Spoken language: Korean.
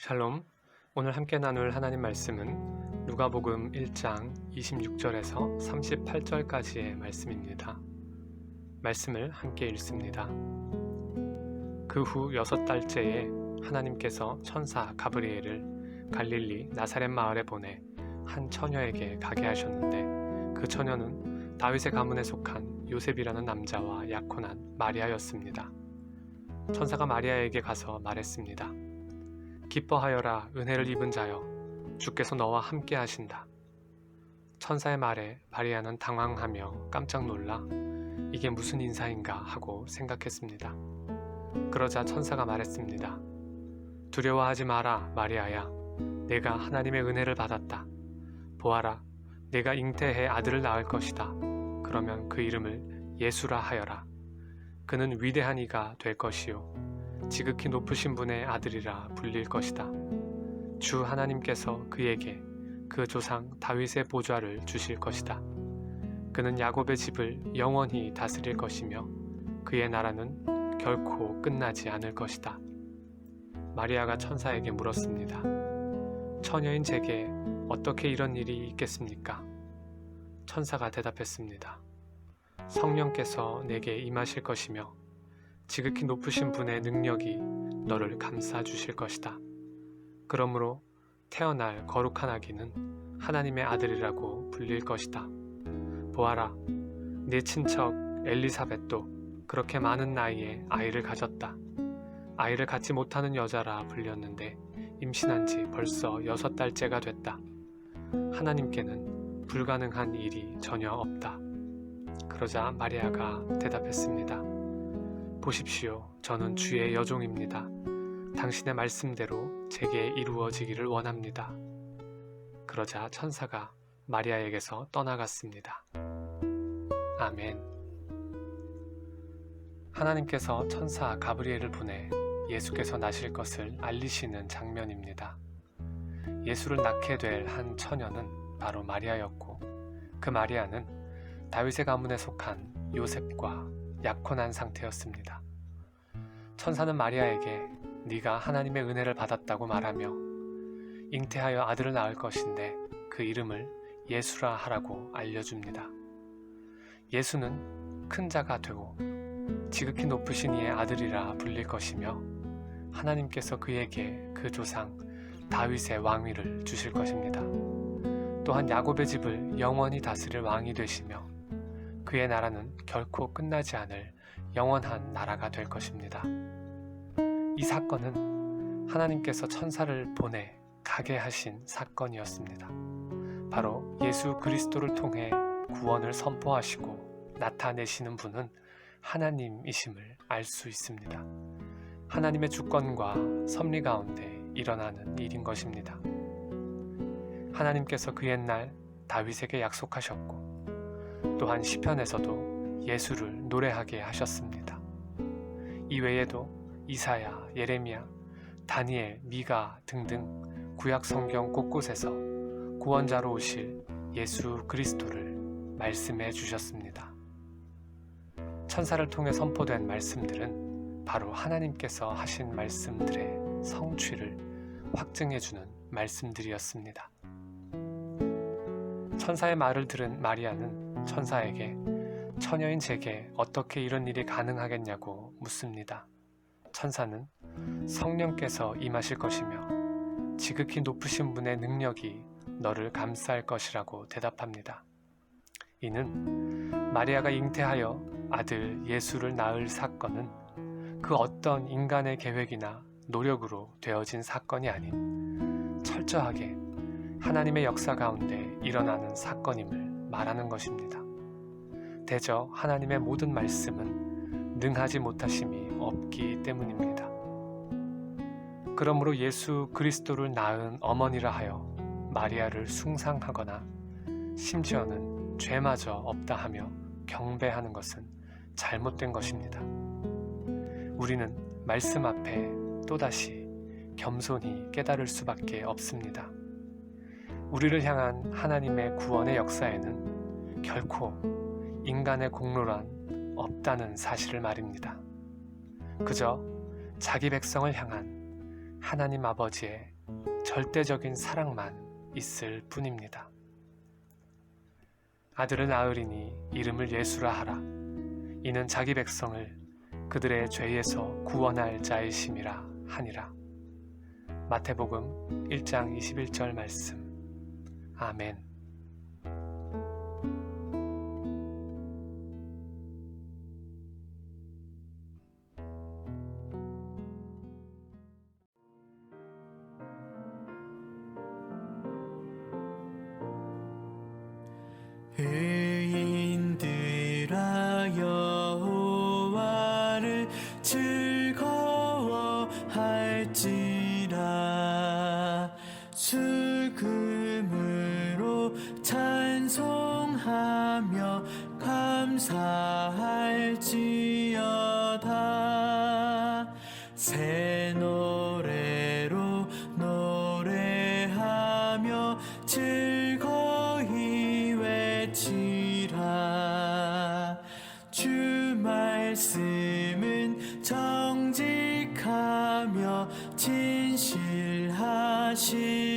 샬롬. 오늘 함께 나눌 하나님 말씀은 누가복음 1장 26절에서 38절까지의 말씀입니다. 말씀을 함께 읽습니다. 그 후 여섯 달째에 하나님께서 천사 가브리엘을 갈릴리 나사렛 마을에 보내 한 처녀에게 가게 하셨는데 그 처녀는 다윗의 가문에 속한 요셉이라는 남자와 약혼한 마리아였습니다. 천사가 마리아에게 가서 말했습니다. 기뻐하여라 은혜를 입은 자여 주께서 너와 함께 하신다. 천사의 말에 마리아는 당황하며 깜짝 놀라 이게 무슨 인사인가 하고 생각했습니다. 그러자 천사가 말했습니다. 두려워하지 마라 마리아야 내가 하나님의 은혜를 받았다. 보아라 내가 잉태해 아들을 낳을 것이다. 그러면 그 이름을 예수라 하여라. 그는 위대한 이가 될 것이요 지극히 높으신 분의 아들이라 불릴 것이다. 주 하나님께서 그에게 그 조상 다윗의 보좌를 주실 것이다. 그는 야곱의 집을 영원히 다스릴 것이며 그의 나라는 결코 끝나지 않을 것이다. 마리아가 천사에게 물었습니다. 처녀인 제게 어떻게 이런 일이 있겠습니까? 천사가 대답했습니다. 성령께서 내게 임하실 것이며 지극히 높으신 분의 능력이 너를 감싸 주실 것이다. 그러므로 태어날 거룩한 아기는 하나님의 아들이라고 불릴 것이다. 보아라, 네 친척 엘리사벳도 그렇게 많은 나이에 아이를 가졌다. 아이를 갖지 못하는 여자라 불렸는데 임신한 지 벌써 여섯 달째가 됐다. 하나님께는 불가능한 일이 전혀 없다. 그러자 마리아가 대답했습니다. 보십시오. 저는 주의 여종입니다. 당신의 말씀대로 제게 이루어지기를 원합니다. 그러자 천사가 마리아에게서 떠나갔습니다. 아멘. 하나님께서 천사 가브리엘을 보내 예수께서 나실 것을 알리시는 장면입니다. 예수를 낳게 될 한 처녀는 바로 마리아였고 그 마리아는 다윗의 가문에 속한 요셉과 약혼한 상태였습니다. 천사는 마리아에게 네가 하나님의 은혜를 받았다고 말하며 잉태하여 아들을 낳을 것인데 그 이름을 예수라 하라고 알려줍니다. 예수는 큰 자가 되고 지극히 높으신 이의 아들이라 불릴 것이며 하나님께서 그에게 그 조상 다윗의 왕위를 주실 것입니다. 또한 야곱의 집을 영원히 다스릴 왕이 되시며 그의 나라는 결코 끝나지 않을 영원한 나라가 될 것입니다. 이 사건은 하나님께서 천사를 보내 가게 하신 사건이었습니다. 바로 예수 그리스도를 통해 구원을 선포하시고 나타내시는 분은 하나님이심을 알 수 있습니다. 하나님의 주권과 섭리 가운데 일어나는 일인 것입니다. 하나님께서 그 옛날 다윗에게 약속하셨고 또한 시편에서도 예수를 노래하게 하셨습니다. 이 외에도 이사야, 예레미야, 다니엘, 미가 등등 구약 성경 곳곳에서 구원자로 오실 예수 그리스도를 말씀해 주셨습니다. 천사를 통해 선포된 말씀들은 바로 하나님께서 하신 말씀들의 성취를 확증해 주는 말씀들이었습니다. 천사의 말을 들은 마리아는 천사에게 처녀인 제게 어떻게 이런 일이 가능하겠냐고 묻습니다. 천사는 성령께서 임하실 것이며 지극히 높으신 분의 능력이 너를 감쌀 것이라고 대답합니다. 이는 마리아가 잉태하여 아들 예수를 낳을 사건은 그 어떤 인간의 계획이나 노력으로 되어진 사건이 아닌 철저하게 하나님의 역사 가운데 일어나는 사건임을 말하는 것입니다. 대저 하나님의 모든 말씀은 능하지 못하심이 없기 때문입니다. 그러므로 예수 그리스도를 낳은 어머니라 하여 마리아를 숭상하거나 심지어는 죄마저 없다 하며 경배하는 것은 잘못된 것입니다. 우리는 말씀 앞에 또다시 겸손히 깨달을 수밖에 없습니다. 우리를 향한 하나님의 구원의 역사에는 결코 인간의 공로란 없다는 사실을 말입니다. 그저 자기 백성을 향한 하나님 아버지의 절대적인 사랑만 있을 뿐입니다. 아들을 낳으리니 이름을 예수라 하라. 이는 자기 백성을 그들의 죄에서 구원할 자이심이라 하니라. 마태복음 1장 21절 말씀. 아 감사할지어다. 새 노래로 노래하며 즐거이 외치라. 주 말씀은 정직하며 진실하시도다